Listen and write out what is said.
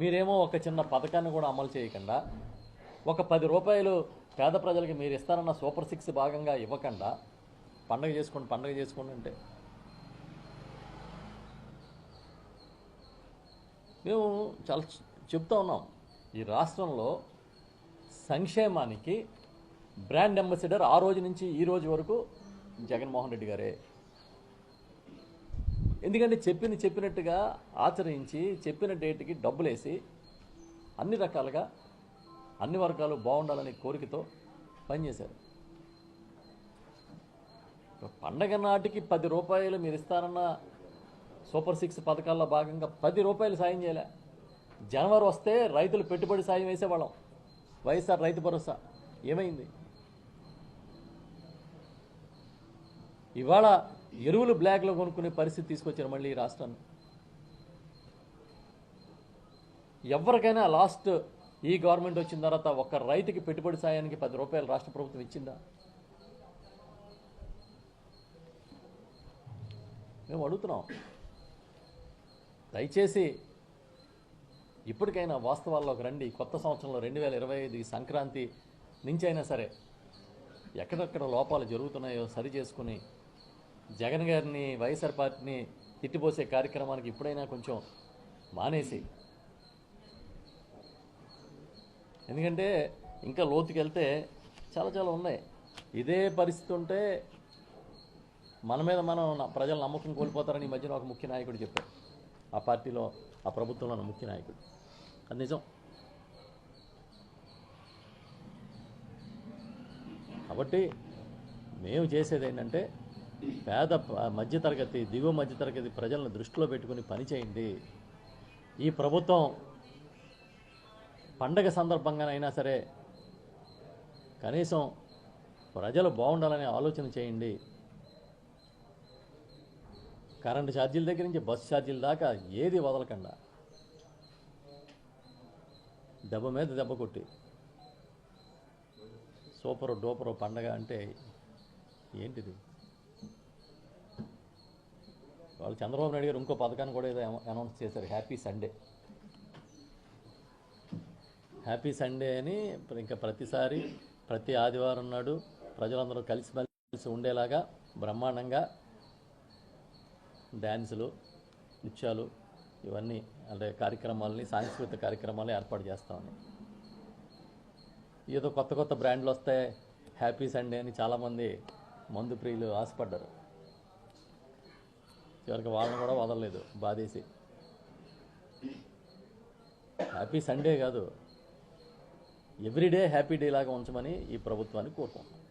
మీరేమో ఒక చిన్న పథకాన్ని కూడా అమలు చేయకుండా ఒక పది రూపాయలు పేద ప్రజలకి మీరు ఇస్తారన్న సూపర్ సిక్స్ భాగంగా ఇవ్వకుండా పండగ చేసుకోండి పండగ చేసుకోండి అంటే. మేము చాలా చెప్తా ఉన్నాం ఈ రాష్ట్రంలో సంక్షేమానికి బ్రాండ్ అంబాసిడర్ ఆ రోజు నుంచి ఈ రోజు వరకు జగన్మోహన్ రెడ్డి గారే ఎందుకంటే చెప్పింది చెప్పినట్టుగా ఆచరించి చెప్పిన డేట్కి డబ్బులేసి అన్ని రకాలుగా అన్ని వర్గాలు బాగుండాలనే కోరికతో పనిచేశారు. పండగ నాటికి పది రూపాయలు మీరు ఇస్తారన్న సూపర్ సిక్స్ పథకాల్లో భాగంగా పది రూపాయలు సాయం చేయలే. జనవరి వస్తే రైతులు పెట్టుబడి సాయం వేసేవాళ్ళం. వైఎస్ఆర్ రైతు భరోసా. ఏమైంది? ఇవాళ ఎరువులు బ్లాక్లో కొనుక్కునే పరిస్థితి తీసుకొచ్చారు మళ్ళీ ఈ రాష్ట్రాన్ని. ఎవరికైనా లాస్ట్ ఈ గవర్నమెంట్ వచ్చిన తర్వాత ఒక్క రైతుకి పెట్టుబడి సాయానికి పది రూపాయలు రాష్ట్ర ప్రభుత్వం ఇచ్చిందా? మేము అడుగుతున్నాం. దయచేసి ఇప్పటికైనా వాస్తవాల్లోకి రండి. కొత్త సంవత్సరంలో రెండు వేల ఇరవై ఐదు సంక్రాంతి నుంచి అయినా సరే ఎక్కడెక్కడ లోపాలు జరుగుతున్నాయో సరి చేసుకుని జగన్ గారిని వైఎస్ఆర్ పార్టీని తిట్టిపోసే కార్యక్రమానికి ఇప్పుడైనా కొంచెం మానేసి. ఎందుకంటే ఇంకా లోతుకి వెళ్తే చాలా చాలా ఉన్నాయి. ఇదే పరిస్థితి ఉంటే మన మీద మనం ప్రజల నమ్మకం కోల్పోతారని ఈ మధ్యన ఒక ముఖ్య నాయకుడు చెప్పారు. ఆ పార్టీలో ఆ ప్రభుత్వంలో ఉన్న ముఖ్య నాయకుడు. అది నిజం. కాబట్టి మేము చేసేది ఏంటంటే పేద మధ్యతరగతి దిగువ మధ్యతరగతి ప్రజలను దృష్టిలో పెట్టుకుని పని చేయండి. ఈ ప్రభుత్వం పండగ సందర్భంగానైనా సరే కనీసం ప్రజలు బాగుండాలనే ఆలోచన చేయండి. కరెంటు ఛార్జీల దగ్గర నుంచి బస్ ఛార్జీల దాకా ఏది వదలకుండా. దెబ్బ మీద దెబ్బ కొట్టి. సూపరు డూపరు పండగ అంటే ఏంటిది? వాళ్ళు చంద్రబాబు నాయుడు గారు ఇంకో పథకాన్ని కూడా ఏదో అనౌన్స్ చేశారు. హ్యాపీ సండే హ్యాపీ సండే అని ఇంకా ప్రతిసారి ప్రతి ఆదివారం నాడు ప్రజలందరూ కలిసిమెలిసి ఉండేలాగా బ్రహ్మాండంగా డ్యాన్సులు నృత్యాలు ఇవన్నీ అంటే కార్యక్రమాలని సాంస్కృతిక కార్యక్రమాలు ఏర్పాటు చేస్తామని ఏదో కొత్త కొత్త బ్రాండ్లు వస్తే హ్యాపీ సండే అని చాలామంది మందు ప్రియులు ఆశపడ్డారు. చివరికి వాళ్ళని కూడా వదలలేదు బాధేసి. హ్యాపీ సండే కాదు. ఎవ్రీడే హ్యాపీ డే లాగా ఉంచమని ఈ ప్రభుత్వాన్ని కోరుకుంటున్నాం.